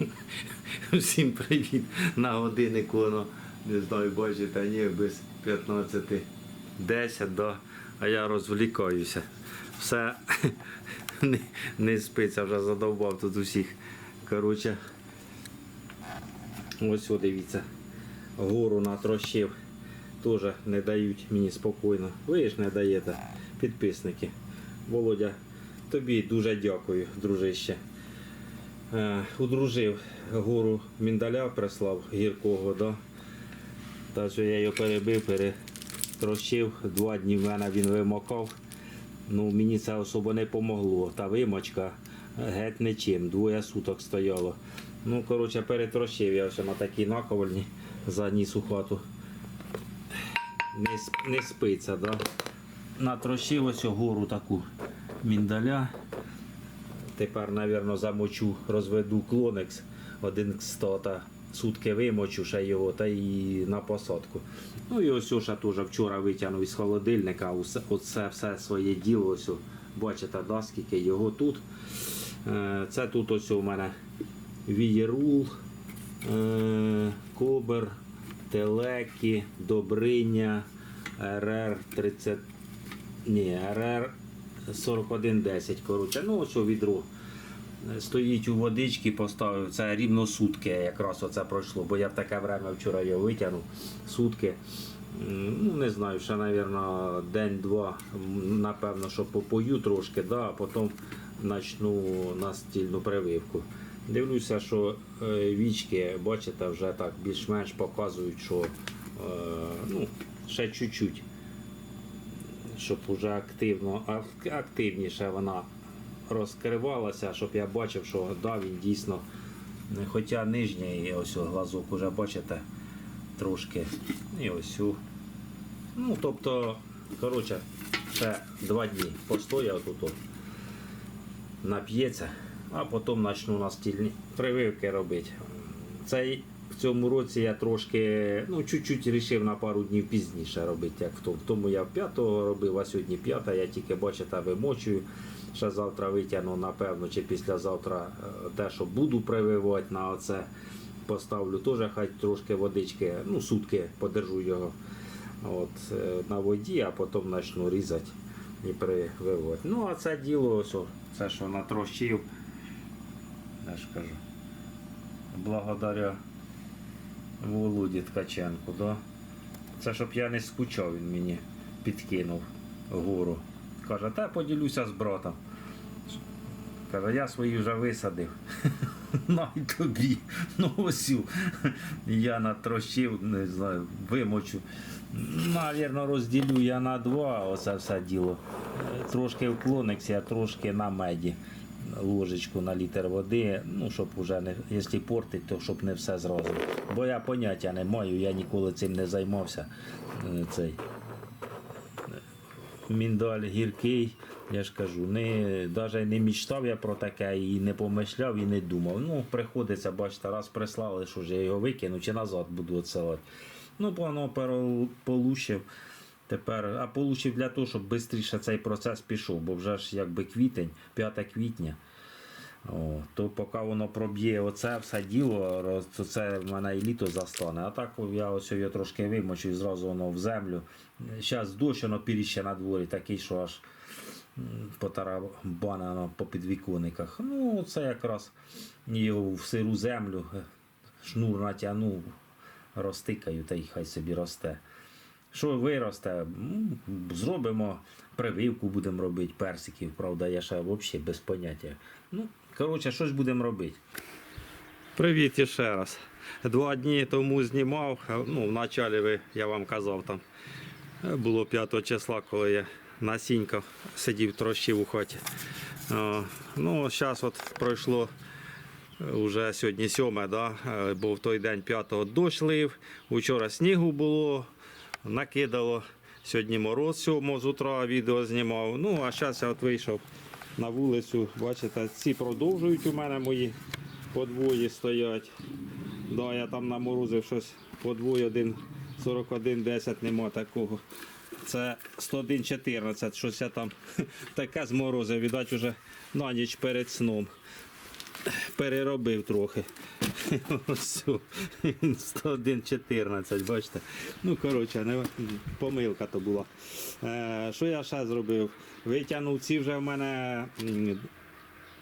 Всім привіт. На годиннику воно, не знаю, бачите, ні, без 15 10, да. а я розвлікаюся. Все не, не спиться, вже задовбав тут усіх. Коротше, ось о, дивіться. Гору натрощив. Теж не дають мені спокійно. Ви ж не даєте, підписники. Володя, тобі дуже дякую, дружище. Е, Удружив гору міндаля, прислав гіркого, да? Та що я його перебив, перетрощив. Два дні в мене він вимокав. Ну, мені це особо не помогло. Та вимочка геть нічим. Двоє суток стояло. Ну, коротше, перетрощив я ще на такій наковальні заніс у хату. Не, не спиться, да? Натрощив ось гору таку міндаля. Тепер, мабуть, замочу, розведу клонекс один к 100 та сутки вимочу ще його та і на посадку. Ну і ось ще теж вчора витягнув із холодильника, усе, оце все своє діло. Ось, бачите, да, скільки його тут. Е, Це тут ось у мене вієрул, е, кобер, телекі, добриня, РР 30, ні, РР 4110, коротше, ну ось у відро. Стоїть у водичці, поставив, це рівно сутки якраз оце пройшло, бо я в таке время вчора його витягнув, сутки. Ну, не знаю, ще, мабуть, день-два, напевно, що попою трошки, да, а потім почну настільну прививку. Дивлюся, що е, вічки, бачите, вже так більш-менш показують, що е, ну, ще чуть-чуть щоб уже активно, активніше вона розкривалася, щоб я бачив, що да, він дійсно, е, хоча нижній ось глазок уже бачите трошки. І ось. Ну, тобто, коротше, ще два дні постояв тут, нап'ється, а потім почну настільні прививки робити. Цей в цьому році я трошки, ну, чуть-чуть рішив на пару днів пізніше робити, як в тому. Тому я 5-го робив, а сьогодні 5 я тільки бачите, вимочую. Ще завтра витягну, напевно, чи післязавтра е, те, що буду прививати на оце. Поставлю теж хай трошки водички, ну, сутки подержу його от, е, на воді, а потім почну різати і прививати. Ну, а це діло, ось, це що натрощив, я ж кажу, благодаря Володі Ткаченку, да? Це щоб я не скучав, він мені підкинув гору. Каже, та поділюся з братом. Каже, я свої вже висадив. І тобі. Ну ось. Я натрощив, не знаю, вимочу. Навірно, розділю я на два, оце все діло. Трошки в клонексі, а трошки на меді. Ложечку на літр води, ну, щоб уже не, якщо портить, то щоб не все зразу. Бо я поняття не маю, я ніколи цим не займався. Е, Цей міндаль гіркий, я ж кажу, не, навіть не мічтав я про таке і не помишляв, і не думав. Ну, приходиться, бачите, раз прислали, що ж я його викину чи назад буду відсилати. Ну, воно перо- получив. Тепер, а получив для того, щоб швидше цей процес пішов, бо вже ж якби квітень, 5 квітня. О, то поки воно проб'є оце все діло, роз- то це в мене і літо застане. А так я ось його трошки вимочу і зразу воно в землю. Зараз дощ, воно піріще на дворі, такий, що аж м, потарабанено по підвіконниках. Ну, це якраз його в сиру землю, е, шнур натягнув, розтикаю та й хай собі росте. Що виросте, зробимо прививку, будемо робити персиків. Правда, я ще взагалі без поняття. Ну, коротше, щось будемо робити. Привіт іще раз. Два дні тому знімав. Ну, в началі ви, я вам казав, там е, було 5 числа, коли я на сіньках сидів трощив у хаті. Ну, зараз от пройшло Уже сьогодні сьоме, да? е, бо в той день 5-го дощ лив, вчора снігу було, накидало. Сьогодні мороз 7 з утра відео знімав. Ну, а зараз я от вийшов на вулицю. Бачите, ці продовжують у мене мої подвої стоять. Да, я там наморозив щось подвоє, один 41, 10 нема такого. Це 101,14, щось я там таке зморозив, віддать уже на ніч перед сном. Переробив трохи. Ось, 101.14, бачите. Ну, коротше, помилка то була. Е, що я ще зробив? Витягнув ці вже в мене.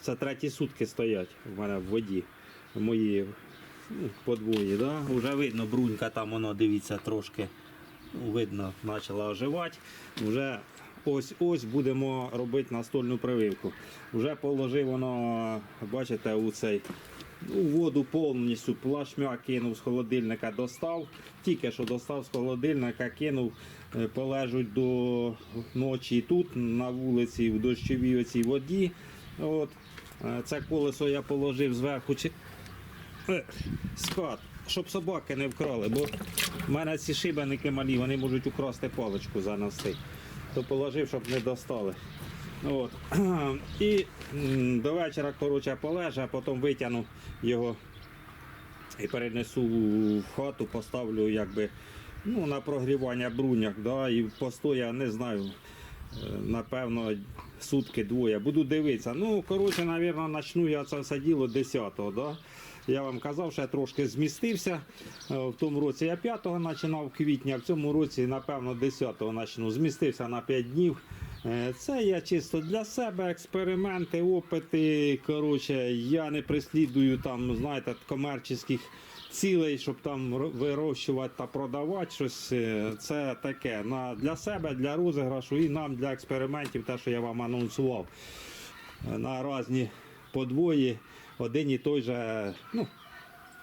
Це треті сутки стоять в мене в воді. Мої ну, подвої. Да? Уже видно, брунька там воно, дивіться, трошки ну, видно, почала оживати. Вже ось ось будемо робити настольну прививку. Вже положив воно, бачите, у цей у воду повністю плашмя кинув з холодильника, достав. Тільки що достав з холодильника, кинув, е, полежуть до ночі тут, на вулиці, в дощовій оцій воді. От. Е, Це колесо я положив зверху. чи- Е, Скат, щоб собаки не вкрали, бо в мене ці шибеники малі, вони можуть украсти паличку занести. То положив, щоб не достали. От. І до вечора коротше, полежа, потім витягну його і перенесу в хату, поставлю якби, ну, на прогрівання бруняк. Да, і постоя, не знаю, е, напевно, сутки двоє. Буду дивитися. Ну, коротше, мабуть, почну я це все діло 10-го. Да? Я вам казав, що я трошки змістився. Е, В тому році я 5-го починав квітня, в цьому році, напевно, 10-го почну. Змістився на 5 днів. Е, Це я чисто для себе експерименти, опити. Коротше, я не прислідую там, знаєте, комерційних цілей, щоб там вирощувати та продавати щось. Е, Це таке на для себе, для розіграшу і нам для експериментів, те, що я вам анонсував. Е, На різні подвої, один і той же, ну,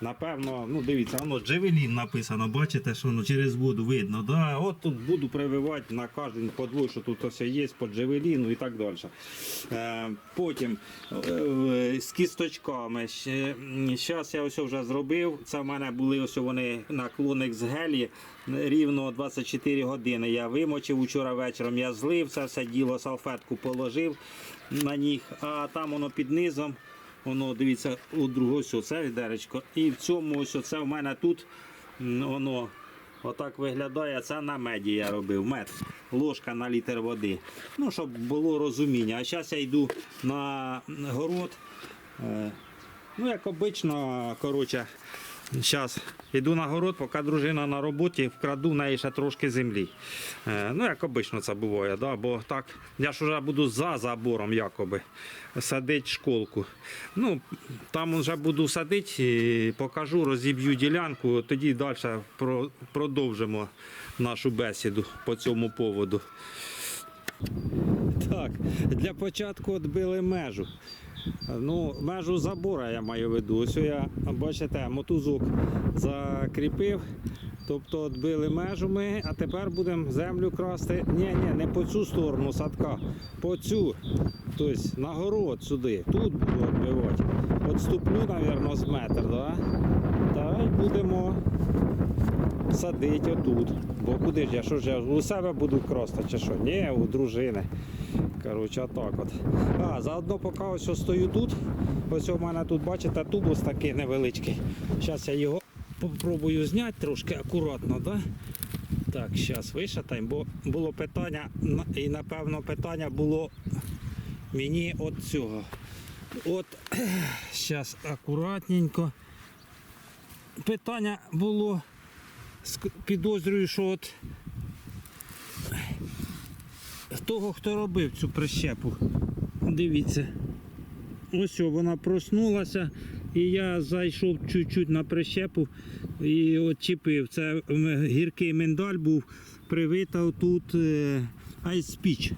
Напевно, ну дивіться, воно Джевелін написано, бачите, що воно через воду видно. Да? От тут буду прививати на кожен подвой, що тут ось є по Джевеліну і так далі. Е, потім е, з кісточками. Зараз я ось вже зробив. Це в мене були ось вони наклоник з гелі. Рівно 24 години я вимочив вчора вечором. Я злив це все діло, салфетку положив на них, а там воно під низом. Воно дивіться, у другого ось це відеречко. І в цьому ось це в мене тут воно отак виглядає. Це на меді я робив. Мед. Ложка на літр води. Ну, щоб було розуміння. А зараз я йду на город. Е, Ну, як обично, коротше, зараз йду на город, поки дружина на роботі, вкраду в неї ще трошки землі. Е, ну, як обично це буває, да? бо так, я ж вже буду за забором, якоби, садити школку. Ну, там вже буду садити, покажу, розіб'ю ділянку, тоді далі про- продовжимо нашу бесіду по цьому поводу. Так, для початку відбили межу. Ну, межу забора я маю виду. Ось я, бачите, мотузок закріпив. Тобто відбили межу ми, а тепер будемо землю красти. Ні, ні, не по цю сторону садка, по цю. Тобто на город сюди. Тут буду відбивати. Отступлю, мабуть, з метр, да? Та будемо садити отут. Бо куди ж я? Що ж я у себе буду красти чи що? Ні, у дружини. Коротше, отак от. А, заодно поки ось стою тут. Ось у мене тут, бачите, тубус такий невеличкий. Зараз я його попробую зняти трошки акуратно, да? Так, зараз вишатаємо, бо було питання, і напевно питання було мені от цього. От зараз акуратненько. Питання було, підозрюю, що от того, хто робив цю прищепу. Дивіться. Ось вона проснулася, і я зайшов чуть-чуть на прищепу і от чіпив. Це гіркий миндаль був, привита тут е, Ice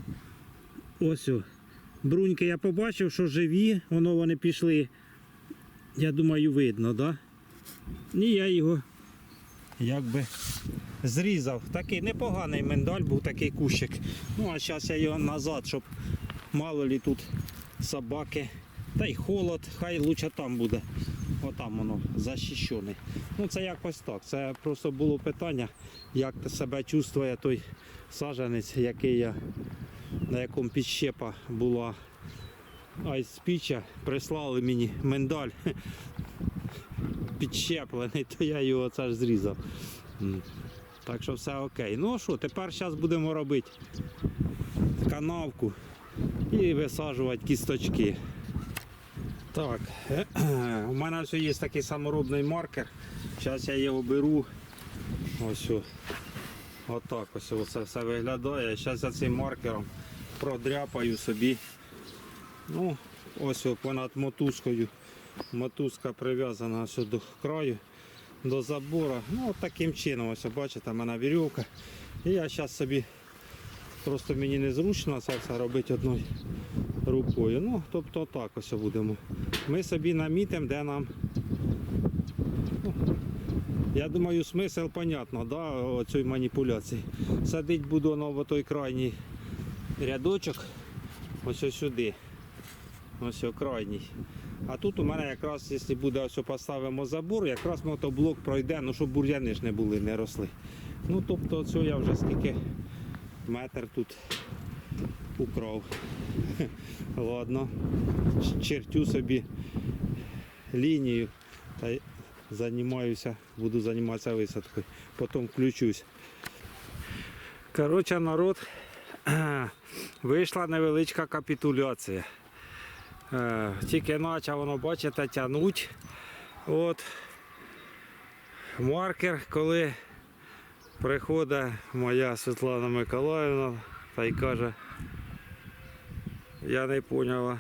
Ось о. Бруньки я побачив, що живі, воно вони пішли. Я думаю, видно? Да? І я його якби зрізав. Такий непоганий миндаль був такий кущик. Ну а зараз я його назад, щоб мало лі тут собаки. Та й холод, хай лучше там буде. Отам воно захищений. Ну це якось так. Це просто було питання, як себе чувствує той саджанець, який я, на якому підщепа була айспіча. Прислали мені миндаль підщеплений, то я його це ж зрізав. Так що все окей. Ну що, тепер зараз будемо робити канавку і висаджувати кісточки. Так, у мене все є такий саморобний маркер. Зараз я його беру. Ось. Отак ось це все виглядає. Зараз я цим маркером продряпаю собі. Ну, ось понад мотузкою. Мотузка прив'язана ось до краю, до забору. Ну, от таким чином, ось бачите, в мене вірьовка. І я зараз собі просто мені незручно це робити одною рукою. Ну, тобто так ось будемо. Ми собі намітимо, де нам. Я думаю, смисл понятно, да, цієї маніпуляції. Садить буду на той крайній рядочок, ось сюди. Ось крайній. А тут у мене якраз, якщо буде ось поставимо забор, якраз мотоблок пройде, ну щоб бур'яни ж не були, не росли. Ну тобто цього я вже скільки метр тут украв. Ладно, чертю собі лінію та займаюся, буду займатися висадкою. Потім включусь. Коротше, народ, вийшла невеличка капітуляція. Е, Тільки почав воно, бачите, тягнуть. От маркер, коли приходить моя Світлана Миколаївна та й каже, я не поняла,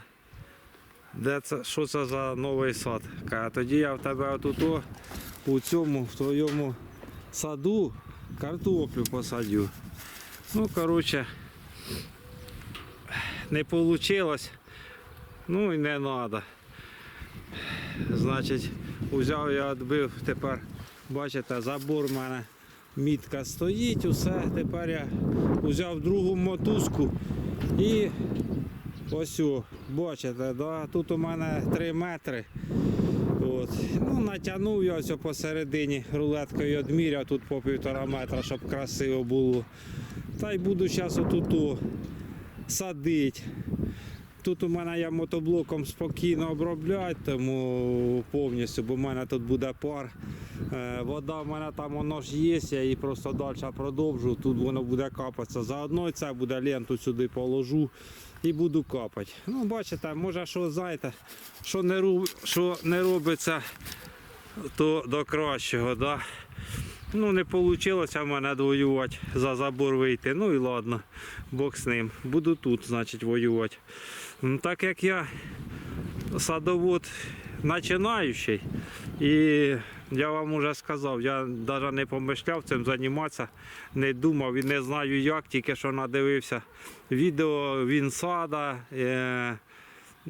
де це, що це за новий сад. Каже, тоді я в тебе отут у цьому, в твоєму саду картоплю посадю. Ну, коротше, не вийшло. Ну і не треба. Значить, взяв я відбив тепер, бачите, забор в мене мітка стоїть, усе. Тепер я взяв другу мотузку і ось, бачите, да, тут у мене 3 метри. От. Ну, натягнув я ось посередині рулеткою відміряв тут по півтора метра, щоб красиво було. Та й буду зараз отут садити. Тут у мене я мотоблоком спокійно обробляю, тому повністю, бо в мене тут буде пар. Е, Вода в мене там воно ж є, я її просто далі продовжу, тут воно буде капатися. Заодно це буде ленту сюди положу і буду капати. Ну, бачите, може що знаєте, що не, роб- що не робиться, то до кращого. Да? Ну, не вийшло в мене воювати, за забор вийти. Ну і ладно, Бог з ним. Буду тут, значить, воювати. Ну, Так як я садовод починаючий, і я вам вже сказав, я навіть не помишляв цим займатися, не думав і не знаю як, тільки що надивився відео він сада. Е-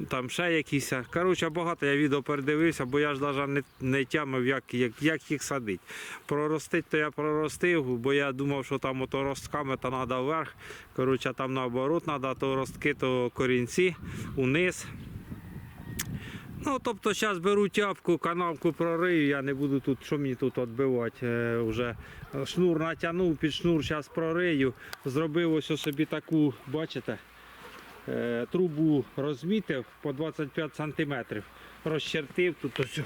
там ще якісь. Коротше, багато я відео передивився, бо я ж навіть не, не тямив, як, як, як їх садити. Проростить, то я проростив, бо я думав, що там ото ростками то треба вверх. Коротше, там наоборот треба, то ростки, то корінці униз. Ну, тобто зараз беру тяпку, канавку прорию, я не буду тут, що мені тут відбивати. Е, вже шнур натягнув, під шнур зараз прорию. Зробив ось собі таку, бачите, трубу розмітив по 25 см. Розчертив тут ось.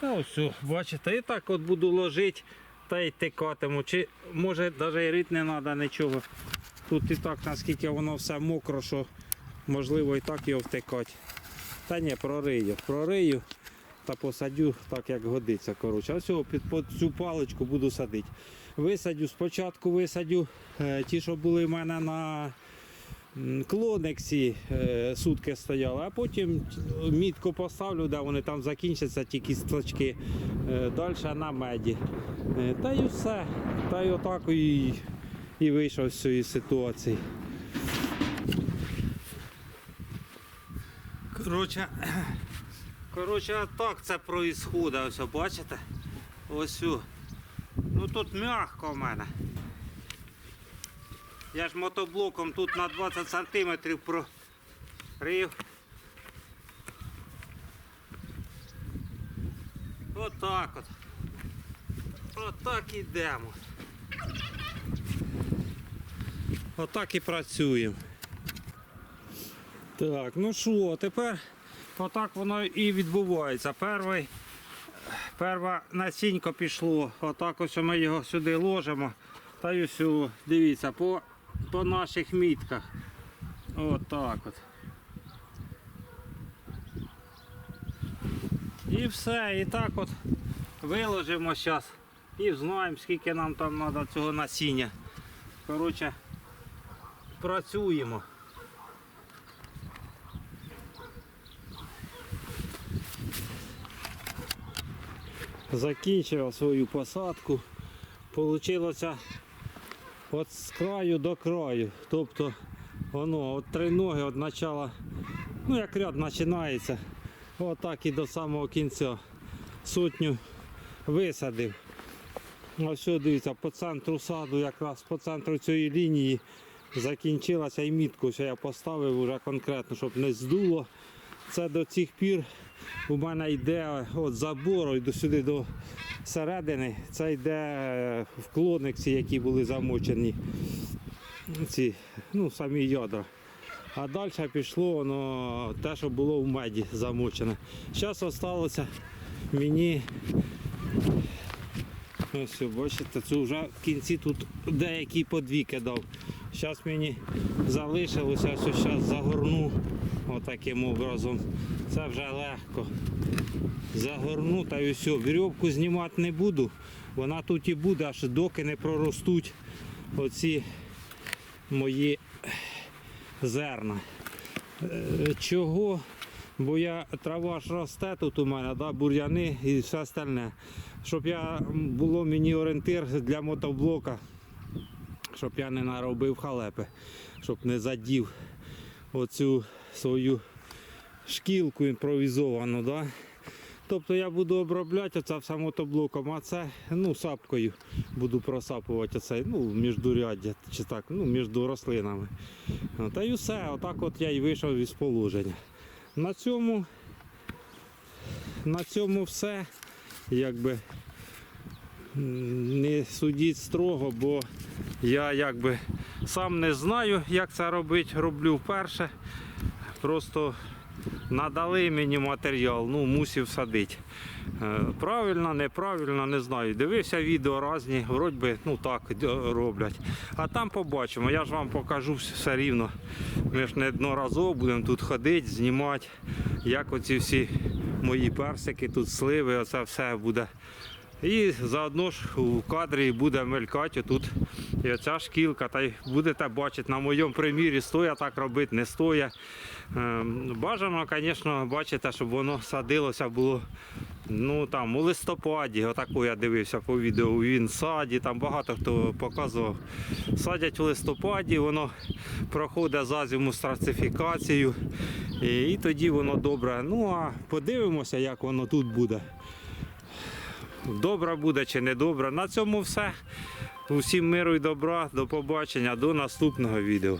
Та ось, бачите, і так от буду ложити та й тикатиму. Чи може навіть рити не треба нічого. Тут і так, наскільки воно все мокро, що можливо і так його втикати. Та ні, прорию. Прорию та посадю так, як годиться. Коротше. Цього під, під цю паличку буду садити. Висадю, спочатку висадю е, ті, що були в мене на клонексі, е, сутки стояли, а потім мітку поставлю, де вони там закінчаться, ті кісточки. Е, далі на меді. Е, та й все. Та й отак і, і вийшов з цієї ситуації. Коротше, коротше, так це проїсходить, ось бачите? Ось. Ну тут м'яко в мене. Я ж мотоблоком тут на 20 сантиметрів прорив. Отак от. Отак ідемо. Отак і працюємо. Так, ну що, тепер отак воно і відбувається. Перший, перва насінько пішло, отак ось ми його сюди ложимо. Та й о, дивіться, по, по наших мітках. Отак от. І все, і так от виложимо зараз і знаємо, скільки нам там треба цього насіння. Коротше, працюємо. Закінчив свою посадку. Получилося от з краю до краю. Тобто воно от три ноги від начала, ну як ряд починається, отак і до самого кінця. Сотню висадив. Ось дивіться, по центру саду, якраз по центру цієї лінії закінчилася і мітку, що я поставив вже конкретно, щоб не здуло. Це до цих пір у мене йде от забору, йду сюди до середини. Це йде вклонниці, які були замочені. Ці, ну, самі ядра. А далі пішло воно те, що було в меді замочене. Зараз залишилося мені. Ось, бачите, це вже в кінці тут деякі подві кидав. Зараз мені залишилося, ось зараз загорну отаким образом. Це вже легко. Загорну та й все. Вірьовку знімати не буду. Вона тут і буде, аж доки не проростуть оці мої зерна. Е, Чого? Бо я трава ж росте тут у мене, да, бур'яни і все остальне. Щоб я було мені орієнтир для мотоблока, щоб я не наробив халепи, щоб не задів оцю свою шкілку імпровізовану. Да? Тобто я буду обробляти оце все мотоблоком, а це ну, сапкою буду просапувати оце, ну, міждуряддя, чи так, ну, між рослинами. Та й все, отак от я й вийшов із положення. На цьому, на цьому все. Якби не судіть строго, бо я якби сам не знаю, як це робити, роблю вперше. Просто надали мені матеріал, ну мусив садити. Е, Правильно, неправильно, не знаю. Дивився відео різні, вроді би, ну так роблять. А там побачимо, я ж вам покажу все рівно. Ми ж неодноразово будемо тут ходити, знімати, як оці всі мої персики, тут сливи, оце все буде. І заодно ж у кадрі буде мелькати тут і оця шкілка. Та й будете бачити на моєму примірі, стоя так робити, не стоя. Ем, Бажано, звісно, бачите, щоб воно садилося було ну, там, у листопаді. Отаку я дивився по відео у Вінсаді, там багато хто показував. Садять у листопаді, воно проходить за зиму страцифікацію. І, і тоді воно добре. Ну а подивимося, як воно тут буде. Добре буде чи не добра. На цьому все. Усім миру і добра. До побачення, до наступного відео.